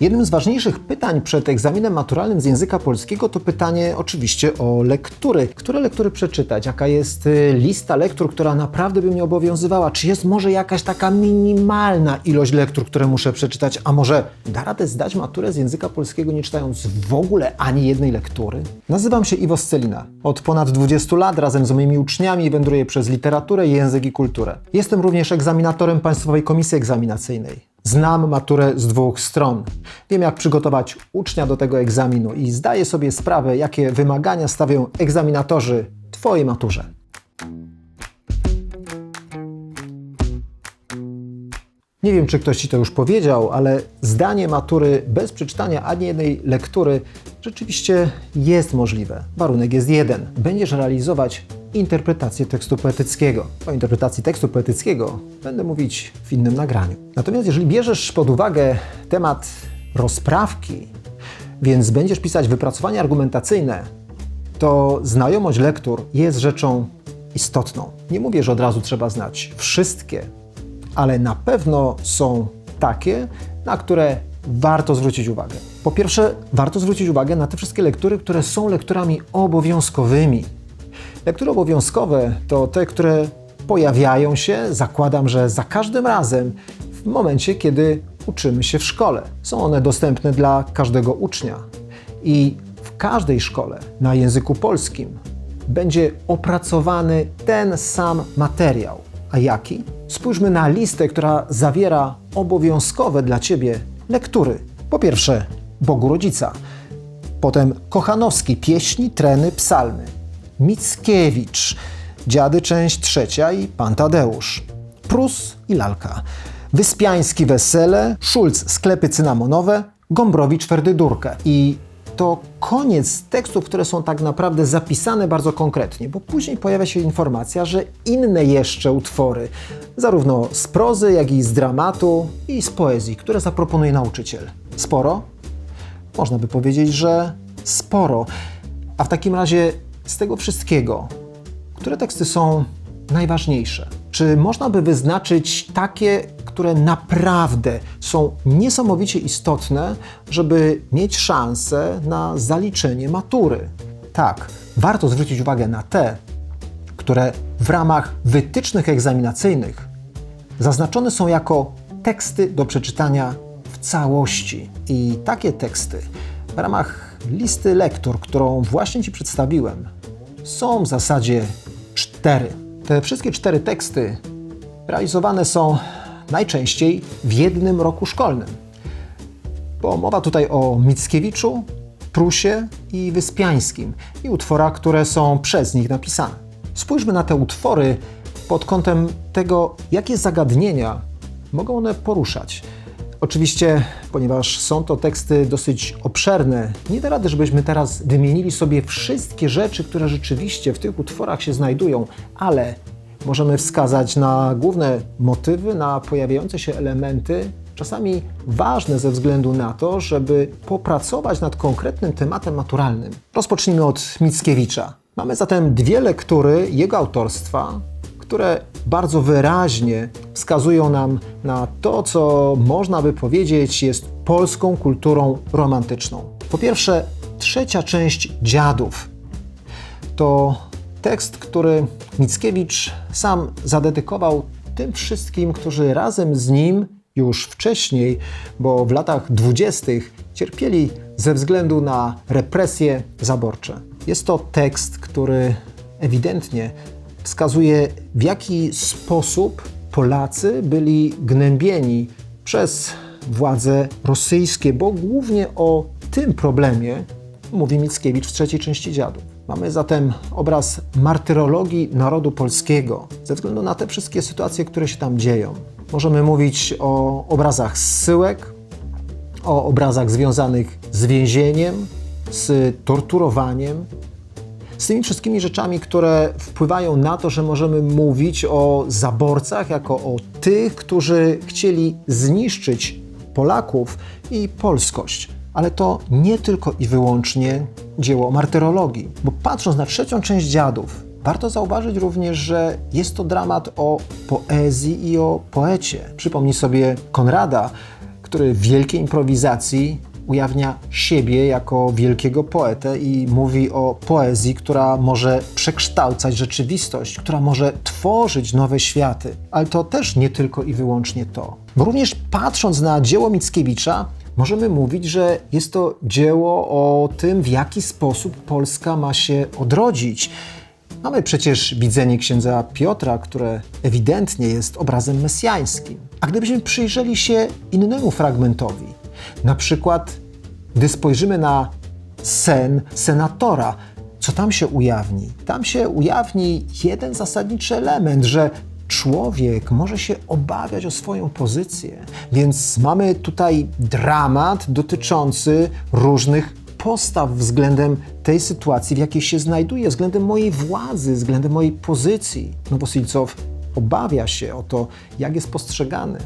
Jednym z ważniejszych pytań przed egzaminem maturalnym z języka polskiego to pytanie oczywiście o lektury. Które lektury przeczytać? Jaka jest y, lista lektur, która naprawdę by mnie obowiązywała? Czy jest może jakaś taka minimalna ilość lektur, które muszę przeczytać? A może da radę zdać maturę z języka polskiego nie czytając w ogóle ani jednej lektury? Nazywam się Iwo Scelina. Od ponad 20 lat razem z moimi uczniami wędruję przez literaturę, język i kulturę. Jestem również egzaminatorem Państwowej Komisji Egzaminacyjnej. Znam maturę z dwóch stron. Wiem, jak przygotować ucznia do tego egzaminu i zdaję sobie sprawę, jakie wymagania stawiają egzaminatorzy Twojej maturze. Nie wiem, czy ktoś Ci to już powiedział, ale zdanie matury bez przeczytania ani jednej lektury rzeczywiście jest możliwe. Warunek jest jeden. Będziesz realizować interpretację tekstu poetyckiego. O interpretacji tekstu poetyckiego będę mówić w innym nagraniu. Natomiast jeżeli bierzesz pod uwagę temat rozprawki, więc będziesz pisać wypracowania argumentacyjne, to znajomość lektur jest rzeczą istotną. Nie mówię, że od razu trzeba znać wszystkie, ale na pewno są takie, na które warto zwrócić uwagę. Po pierwsze, warto zwrócić uwagę na te wszystkie lektury, które są lekturami obowiązkowymi. Lektury obowiązkowe to te, które pojawiają się, zakładam, że za każdym razem w momencie, kiedy uczymy się w szkole. Są one dostępne dla każdego ucznia i w każdej szkole na języku polskim będzie opracowany ten sam materiał. A jaki? Spójrzmy na listę, która zawiera obowiązkowe dla Ciebie lektury. Po pierwsze, Bogu Rodzica. Potem Kochanowski, pieśni, treny, psalmy. Mickiewicz, Dziady, część trzecia i Pan Tadeusz. Prus i Lalka. Wyspiański, Wesele, Szulc, Sklepy cynamonowe, Gombrowicz, Ferdydurkę. I to koniec tekstów, które są tak naprawdę zapisane bardzo konkretnie, bo później pojawia się informacja, że inne jeszcze utwory, zarówno z prozy, jak i z dramatu i z poezji, które zaproponuje nauczyciel. Sporo? Można by powiedzieć, że sporo. A w takim razie z tego wszystkiego, które teksty są najważniejsze? Czy można by wyznaczyć takie, które naprawdę są niesamowicie istotne, żeby mieć szansę na zaliczenie matury? Tak, warto zwrócić uwagę na te, które w ramach wytycznych egzaminacyjnych zaznaczone są jako teksty do przeczytania w całości. I takie teksty w ramach listy lektur, którą właśnie Ci przedstawiłem, są w zasadzie cztery. Te wszystkie cztery teksty realizowane są najczęściej w jednym roku szkolnym. Bo mowa tutaj o Mickiewiczu, Prusie i Wyspiańskim i utworach, które są przez nich napisane. Spójrzmy na te utwory pod kątem tego, jakie zagadnienia mogą one poruszać. Oczywiście, ponieważ są to teksty dosyć obszerne, nie da rady, żebyśmy teraz wymienili sobie wszystkie rzeczy, które rzeczywiście w tych utworach się znajdują, ale możemy wskazać na główne motywy, na pojawiające się elementy, czasami ważne ze względu na to, żeby popracować nad konkretnym tematem maturalnym. Rozpocznijmy od Mickiewicza. Mamy zatem dwie lektury jego autorstwa, które bardzo wyraźnie wskazują nam na to, co można by powiedzieć jest polską kulturą romantyczną. Po pierwsze, trzecia część Dziadów to tekst, który Mickiewicz sam zadedykował tym wszystkim, którzy razem z nim już wcześniej, bo w latach dwudziestych cierpieli ze względu na represje zaborcze. Jest to tekst, który ewidentnie wskazuje, w jaki sposób Polacy byli gnębieni przez władze rosyjskie, bo głównie o tym problemie mówi Mickiewicz w trzeciej części Dziadów. Mamy zatem obraz martyrologii narodu polskiego ze względu na te wszystkie sytuacje, które się tam dzieją. Możemy mówić o obrazach zsyłek, o obrazach związanych z więzieniem, z torturowaniem, z tymi wszystkimi rzeczami, które wpływają na to, że możemy mówić o zaborcach jako o tych, którzy chcieli zniszczyć Polaków i polskość. Ale to nie tylko i wyłącznie dzieło martyrologii, bo patrząc na trzecią część dziadów, warto zauważyć również, że jest to dramat o poezji i o poecie. Przypomnij sobie Konrada, który w wielkiej improwizacji ujawnia siebie jako wielkiego poetę i mówi o poezji, która może przekształcać rzeczywistość, która może tworzyć nowe światy. Ale to też nie tylko i wyłącznie to. Bo również patrząc na dzieło Mickiewicza, możemy mówić, że jest to dzieło o tym, w jaki sposób Polska ma się odrodzić. Mamy przecież widzenie księdza Piotra, które ewidentnie jest obrazem mesjańskim. A gdybyśmy przyjrzeli się innemu fragmentowi, na przykład, gdy spojrzymy na sen senatora, co tam się ujawni? Tam się ujawni jeden zasadniczy element, że człowiek może się obawiać o swoją pozycję. Więc mamy tutaj dramat dotyczący różnych postaw względem tej sytuacji, w jakiej się znajduje, względem mojej władzy, względem mojej pozycji. Nowosilcow obawia się o to, jak jest postrzegany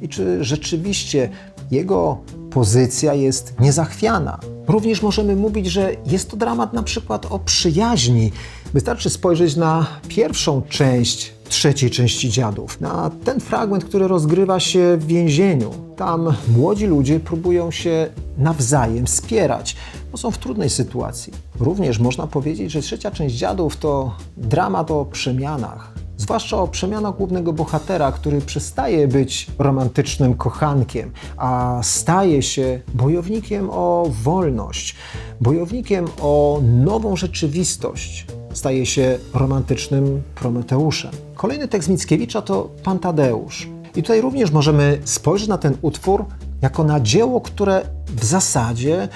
i czy rzeczywiście jego pozycja jest niezachwiana. Również możemy mówić, że jest to dramat na przykład o przyjaźni. Wystarczy spojrzeć na pierwszą część trzeciej części Dziadów, na ten fragment, który rozgrywa się w więzieniu. Tam młodzi ludzie próbują się nawzajem wspierać, bo są w trudnej sytuacji. Również można powiedzieć, że trzecia część Dziadów to dramat o przemianach, zwłaszcza o przemianach głównego bohatera, który przestaje być romantycznym kochankiem, a staje się bojownikiem o wolność, bojownikiem o nową rzeczywistość. Staje się romantycznym Prometeuszem. Kolejny tekst Mickiewicza to Pan Tadeusz. I tutaj również możemy spojrzeć na ten utwór jako na dzieło, które w zasadzie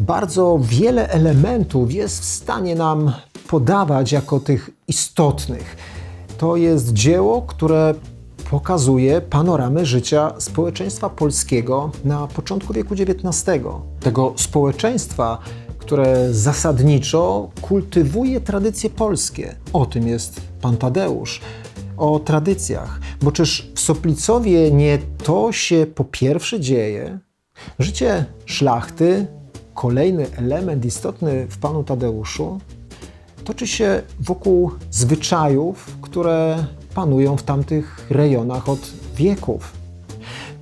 bardzo wiele elementów jest w stanie nam podawać jako tych istotnych to jest dzieło, które pokazuje panoramę życia społeczeństwa polskiego na początku wieku XIX. Tego społeczeństwa, które zasadniczo kultywuje tradycje polskie. O tym jest pan Tadeusz. O tradycjach. Bo czyż w Soplicowie nie to się po pierwsze dzieje? Życie szlachty, kolejny element istotny w panu Tadeuszu, toczy się wokół zwyczajów, które panują w tamtych rejonach od wieków.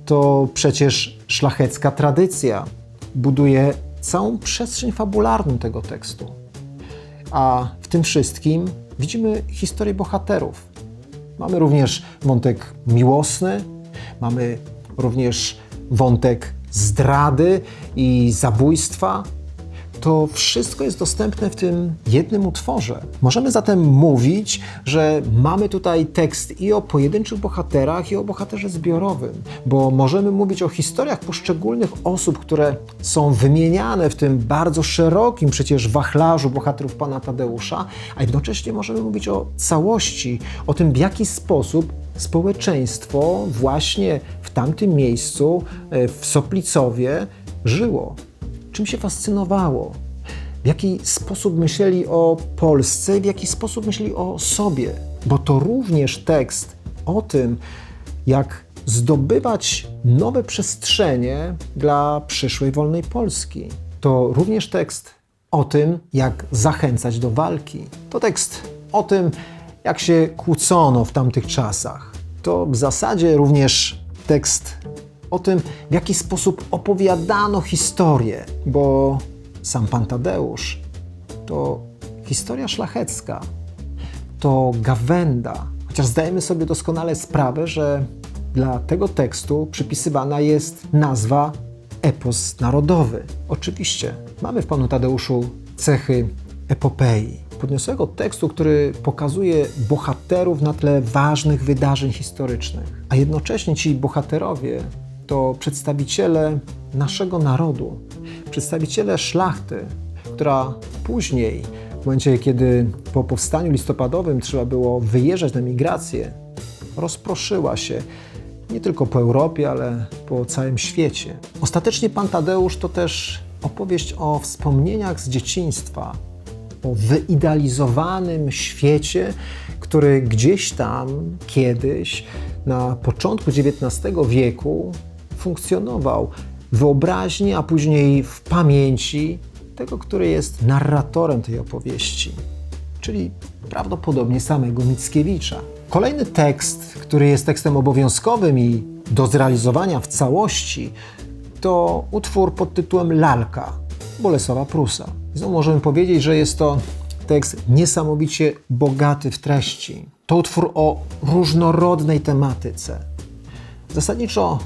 To przecież szlachecka tradycja buduje całą przestrzeń fabularną tego tekstu. A w tym wszystkim widzimy historię bohaterów. Mamy również wątek miłosny, mamy również wątek zdrady i zabójstwa, to wszystko jest dostępne w tym jednym utworze. Możemy zatem mówić, że mamy tutaj tekst i o pojedynczych bohaterach, i o bohaterze zbiorowym, bo możemy mówić o historiach poszczególnych osób, które są wymieniane w tym bardzo szerokim przecież wachlarzu bohaterów pana Tadeusza, a jednocześnie możemy mówić o całości, o tym, w jaki sposób społeczeństwo właśnie w tamtym miejscu, e, w Soplicowie, żyło czym się fascynowało, w jaki sposób myśleli o Polsce, w jaki sposób myśleli o sobie, bo to również tekst o tym, jak zdobywać nowe przestrzenie dla przyszłej wolnej Polski. To również tekst o tym, jak zachęcać do walki. To tekst o tym, jak się kłócono w tamtych czasach. To w zasadzie również tekst o tym, w jaki sposób opowiadano historię, bo sam pan Tadeusz to historia szlachecka, to gawenda. Chociaż zdajemy sobie doskonale sprawę, że dla tego tekstu przypisywana jest nazwa epos narodowy. Oczywiście mamy w panu Tadeuszu cechy epopei, podniosłego tekstu, który pokazuje bohaterów na tle ważnych wydarzeń historycznych, a jednocześnie ci bohaterowie to przedstawiciele naszego narodu, przedstawiciele szlachty, która później, w momencie kiedy po powstaniu listopadowym trzeba było wyjeżdżać na migrację, rozproszyła się nie tylko po Europie, ale po całym świecie. Ostatecznie Pan Tadeusz to też opowieść o wspomnieniach z dzieciństwa, o wyidealizowanym świecie, który gdzieś tam kiedyś na początku XIX wieku funkcjonował w wyobraźni, a później w pamięci tego, który jest narratorem tej opowieści, czyli prawdopodobnie samego Mickiewicza. Kolejny tekst, który jest tekstem obowiązkowym i do zrealizowania w całości, to utwór pod tytułem Lalka Bolesława Prusa. Znowu możemy powiedzieć, że jest to tekst niesamowicie bogaty w treści. To utwór o różnorodnej tematyce. Zasadniczo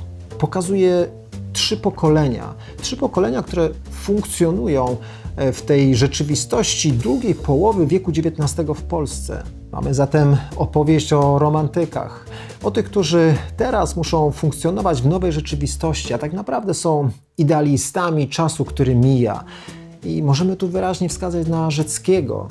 pokazuje trzy pokolenia. Trzy pokolenia, które funkcjonują e, w tej rzeczywistości drugiej połowy wieku XIX w Polsce. Mamy zatem opowieść o romantykach, o tych, którzy teraz muszą funkcjonować w nowej rzeczywistości, a tak naprawdę są idealistami czasu, który mija. I możemy tu wyraźnie wskazać na Rzeckiego,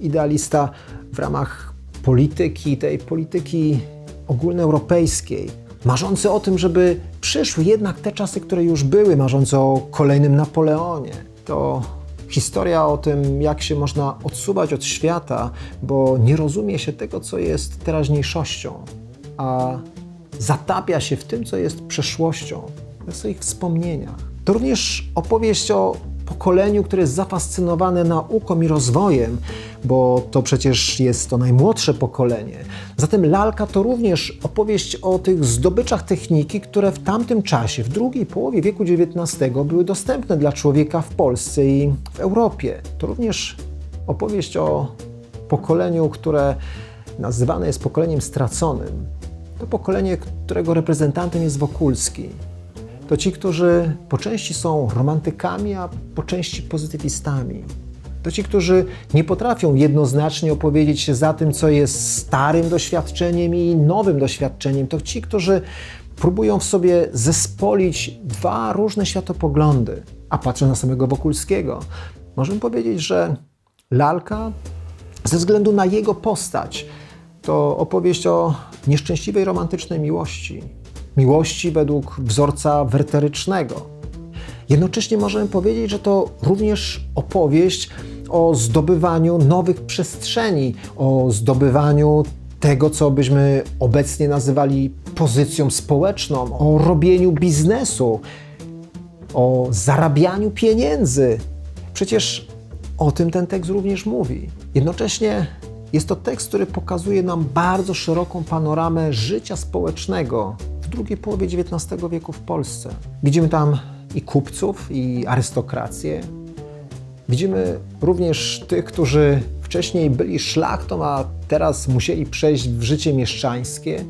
idealista w ramach polityki, tej polityki ogólnoeuropejskiej, marzący o tym, żeby przyszły jednak te czasy, które już były, marzący o kolejnym Napoleonie. To historia o tym, jak się można odsuwać od świata, bo nie rozumie się tego, co jest teraźniejszością, a zatapia się w tym, co jest przeszłością, w swoich wspomnieniach. To również opowieść o pokoleniu, które jest zafascynowane nauką i rozwojem, bo to przecież jest to najmłodsze pokolenie. Zatem lalka to również opowieść o tych zdobyczach techniki, które w tamtym czasie, w drugiej połowie wieku XIX, były dostępne dla człowieka w Polsce i w Europie. To również opowieść o pokoleniu, które nazywane jest pokoleniem straconym. To pokolenie, którego reprezentantem jest Wokulski to ci, którzy po części są romantykami, a po części pozytywistami. To ci, którzy nie potrafią jednoznacznie opowiedzieć się za tym, co jest starym doświadczeniem i nowym doświadczeniem. To ci, którzy próbują w sobie zespolić dwa różne światopoglądy. A patrząc na samego Wokulskiego, możemy powiedzieć, że lalka, ze względu na jego postać, to opowieść o nieszczęśliwej romantycznej miłości, miłości według wzorca werterycznego. Jednocześnie możemy powiedzieć, że to również opowieść o zdobywaniu nowych przestrzeni, o zdobywaniu tego, co byśmy obecnie nazywali pozycją społeczną, o robieniu biznesu, o zarabianiu pieniędzy. Przecież o tym ten tekst również mówi. Jednocześnie jest to tekst, który pokazuje nam bardzo szeroką panoramę życia społecznego w drugiej połowie XIX wieku w Polsce. Widzimy tam i kupców, i arystokrację. Widzimy również tych, którzy wcześniej byli szlachtą, a teraz musieli przejść w życie mieszczańskie.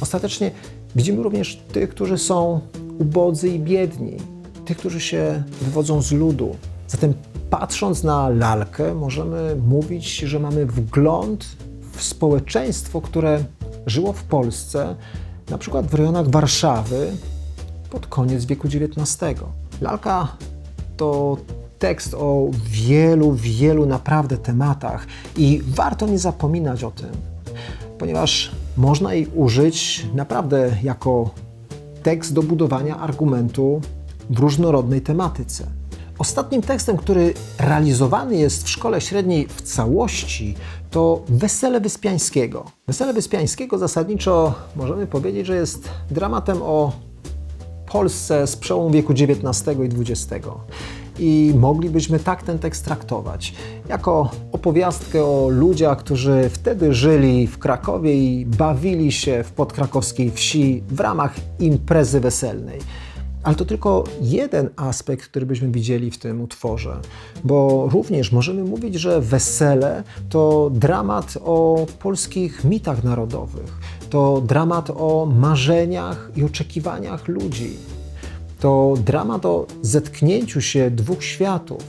Ostatecznie widzimy również tych, którzy są ubodzy i biedni, tych, którzy się wywodzą z ludu. Zatem patrząc na lalkę, możemy mówić, że mamy wgląd w społeczeństwo, które żyło w Polsce na przykład w rejonach Warszawy pod koniec wieku XIX. Lalka to tekst o wielu, wielu naprawdę tematach i warto nie zapominać o tym, ponieważ można jej użyć naprawdę jako tekst do budowania argumentu w różnorodnej tematyce. Ostatnim tekstem, który realizowany jest w szkole średniej w całości, to Wesele Wyspiańskiego. Wesele Wyspiańskiego zasadniczo możemy powiedzieć, że jest dramatem o Polsce z przełomu wieku XIX i XX. I moglibyśmy tak ten tekst traktować, jako opowiastkę o ludziach, którzy wtedy żyli w Krakowie i bawili się w podkrakowskiej wsi w ramach imprezy weselnej. Ale to tylko jeden aspekt, który byśmy widzieli w tym utworze, bo również możemy mówić, że wesele to dramat o polskich mitach narodowych, to dramat o marzeniach i oczekiwaniach ludzi, to dramat o zetknięciu się dwóch światów.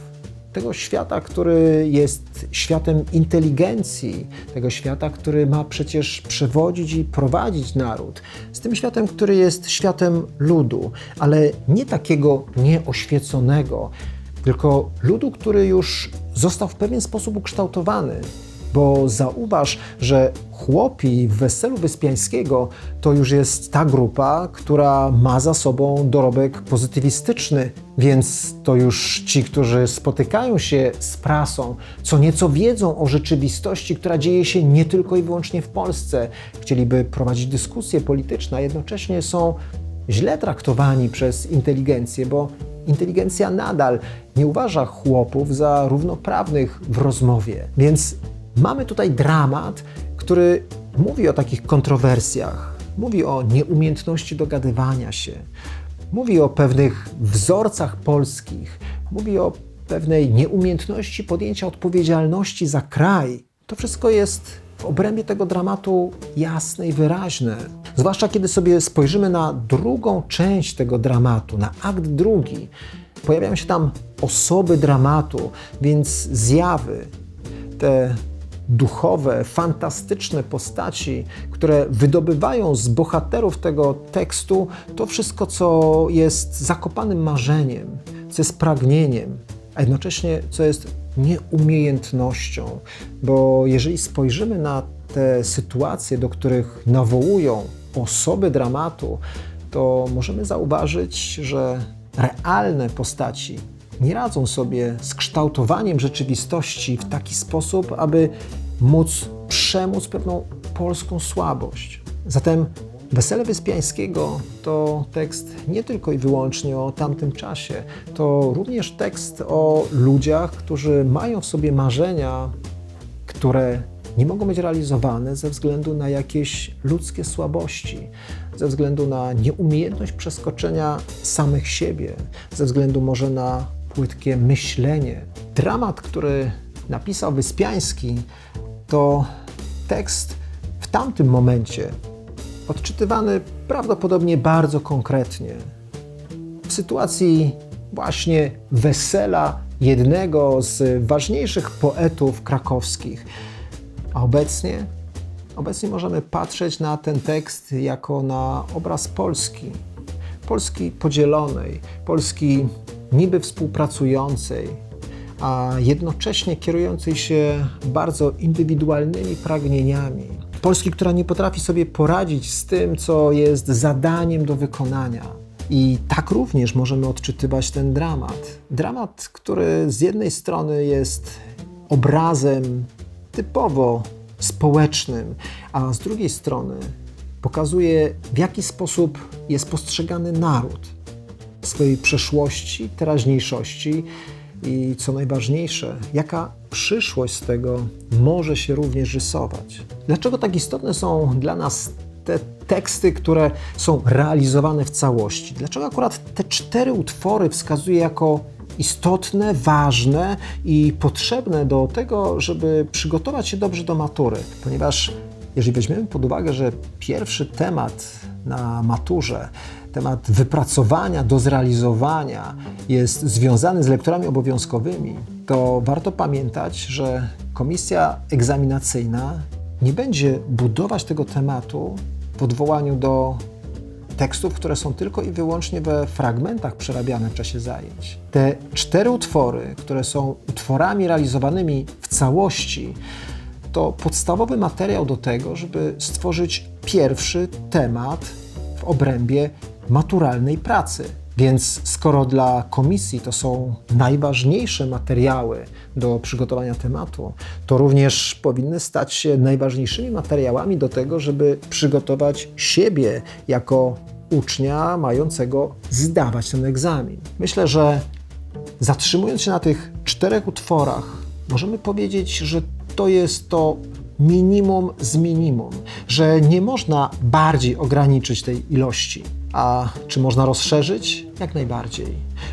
Tego świata, który jest światem inteligencji, tego świata, który ma przecież przewodzić i prowadzić naród, z tym światem, który jest światem ludu, ale nie takiego nieoświeconego, tylko ludu, który już został w pewien sposób ukształtowany, bo zauważ, że chłopi w Weselu Wyspiańskiego to już jest ta grupa, która ma za sobą dorobek pozytywistyczny, więc to już ci, którzy spotykają się z prasą, co nieco wiedzą o rzeczywistości, która dzieje się nie tylko i wyłącznie w Polsce, chcieliby prowadzić dyskusje polityczne, a jednocześnie są źle traktowani przez inteligencję, bo inteligencja nadal nie uważa chłopów za równoprawnych w rozmowie. Więc Mamy tutaj dramat, który mówi o takich kontrowersjach. mówi o nieumiejętności dogadywania się, mówi o pewnych wzorcach polskich, mówi o pewnej nieumiejętności podjęcia odpowiedzialności za kraj. To wszystko jest w obrębie tego dramatu jasne i wyraźne. Zwłaszcza kiedy sobie spojrzymy na drugą część tego dramatu, na akt drugi. Pojawiają się tam osoby dramatu, więc zjawy, te duchowe, fantastyczne postaci, które wydobywają z bohaterów tego tekstu to wszystko, co jest zakopanym marzeniem, co jest pragnieniem, a jednocześnie co jest nieumiejętnością. Bo jeżeli spojrzymy na te sytuacje, do których nawołują osoby dramatu, to możemy zauważyć, że realne postaci nie radzą sobie z kształtowaniem rzeczywistości w taki sposób, aby móc przemóc pewną polską słabość. Zatem Wesele Wyspiańskiego to tekst nie tylko i wyłącznie o tamtym czasie, to również tekst o ludziach, którzy mają w sobie marzenia, które nie mogą być realizowane ze względu na jakieś ludzkie słabości, ze względu na nieumiejętność przeskoczenia samych siebie, ze względu może na płytkie myślenie. Dramat, który napisał Wyspiański, to tekst w tamtym momencie odczytywany prawdopodobnie bardzo konkretnie. W sytuacji właśnie wesela jednego z ważniejszych poetów krakowskich. A obecnie, obecnie możemy patrzeć na ten tekst jako na obraz Polski. Polski podzielonej, Polski niby współpracującej, a jednocześnie kierującej się bardzo indywidualnymi pragnieniami. Polski, która nie potrafi sobie poradzić z tym, co jest zadaniem do wykonania. I tak również możemy odczytywać ten dramat. Dramat, który z jednej strony jest obrazem typowo społecznym, a z drugiej strony pokazuje, w jaki sposób jest postrzegany naród w swojej przeszłości, teraźniejszości i co najważniejsze, jaka przyszłość z tego może się również rysować. Dlaczego tak istotne są dla nas te teksty, które są realizowane w całości? Dlaczego akurat te cztery utwory wskazuje jako istotne, ważne i potrzebne do tego, żeby przygotować się dobrze do matury? Ponieważ jeżeli weźmiemy pod uwagę, że pierwszy temat na maturze temat wypracowania do zrealizowania jest związany z lektorami obowiązkowymi, to warto pamiętać, że komisja egzaminacyjna nie będzie budować tego tematu w odwołaniu do tekstów, które są tylko i wyłącznie we fragmentach przerabiane w czasie zajęć. Te cztery utwory, które są utworami realizowanymi w całości, to podstawowy materiał do tego, żeby stworzyć pierwszy temat w obrębie maturalnej pracy. Więc skoro dla komisji to są najważniejsze materiały do przygotowania tematu, to również powinny stać się najważniejszymi materiałami do tego, żeby przygotować siebie jako ucznia mającego zdawać ten egzamin. Myślę, że zatrzymując się na tych czterech utworach, możemy powiedzieć, że to jest to minimum z minimum, że nie można bardziej ograniczyć tej ilości. A czy można rozszerzyć? Jak najbardziej.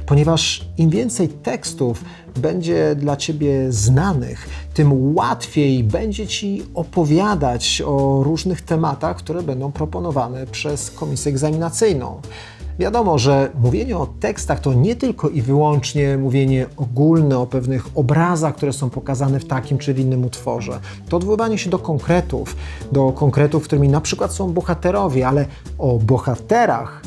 Ponieważ im więcej tekstów będzie dla Ciebie znanych, tym łatwiej będzie Ci opowiadać o różnych tematach, które będą proponowane przez komisję egzaminacyjną. Wiadomo, że mówienie o tekstach to nie tylko i wyłącznie mówienie ogólne o pewnych obrazach, które są pokazane w takim czy innym utworze. To odwoływanie się do konkretów, do konkretów, którymi na przykład są bohaterowie, ale o bohaterach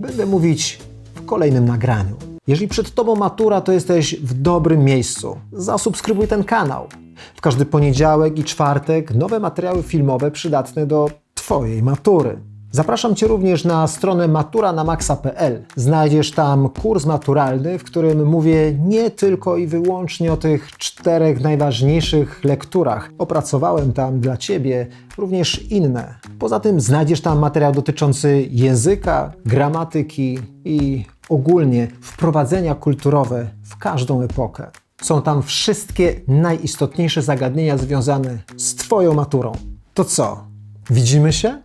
będę mówić w kolejnym nagraniu. Jeżeli przed Tobą matura, to jesteś w dobrym miejscu. Zasubskrybuj ten kanał. W każdy poniedziałek i czwartek nowe materiały filmowe przydatne do Twojej matury. Zapraszam Cię również na stronę maturanamaxa.pl. Znajdziesz tam kurs maturalny, w którym mówię nie tylko i wyłącznie o tych czterech najważniejszych lekturach. Opracowałem tam dla Ciebie również inne. Poza tym znajdziesz tam materiał dotyczący języka, gramatyki i ogólnie wprowadzenia kulturowe w każdą epokę. Są tam wszystkie najistotniejsze zagadnienia związane z Twoją maturą. To co? Widzimy się?